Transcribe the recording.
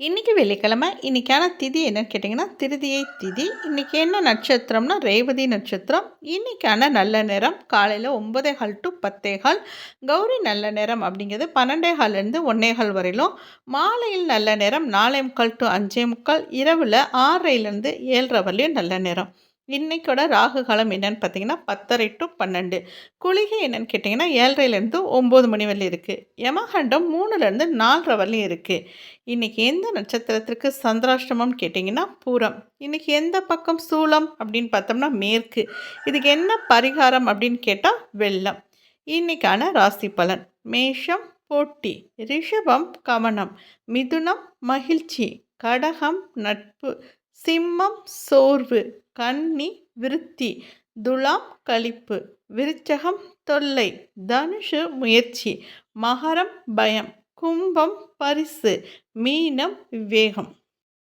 இன்றைக்கி வெள்ளிக்கிழமை இன்றைக்கான திதி என்னன்னு கேட்டிங்கன்னா திருதியை திதி. இன்றைக்கி என்ன நட்சத்திரம்னா ரேவதி நட்சத்திரம். இன்றைக்கான நல்ல நேரம் காலையில் ஒம்பதே கால் டு பத்தே கால். கௌரி நல்ல நேரம் அப்படிங்கிறது பன்னெண்டே கால்லேருந்து கால் வரையிலும். மாலையில் நல்ல நேரம் நாலே முக்கால் டு அஞ்சே முக்கால். இரவில் ஆறரைலேருந்து ஏழரை வரலையும் நல்ல நேரம். இன்றைக்கோட ராகு காலம் என்னென்னு பார்த்தீங்கன்னா பத்தரை டு பன்னெண்டு. குளிகை என்னென்னு கேட்டிங்கன்னா ஏழரைலேருந்து ஒம்பது மணி வரலையும் இருக்குது யமகண்டம் மூணுலேருந்து நாலரை வரலையும் இருக்குது இன்றைக்கி எந்த நட்சத்திரத்திற்கு சந்திராஷ்டமம்னு கேட்டிங்கன்னா பூரம். இன்றைக்கி எந்த பக்கம் சூளம் அப்படின்னு பார்த்தோம்னா மேற்கு. இதுக்கு என்ன பரிகாரம் அப்படின்னு கேட்டால் வெள்ளம். இன்றைக்கான ராசி பலன் மேஷம் போட்டி ரிஷபம் கவனம் மிதுனம் மகிழ்ச்சி கடகம் நட்பு சிம்மம் சோர்வு கன்னி விருத்தி துலாம் கழிப்பு விருச்சகம் தொல்லை தனுஷு முயற்சி மகரம் பயம் கும்பம் பரிசு மீனம் விவேகம்.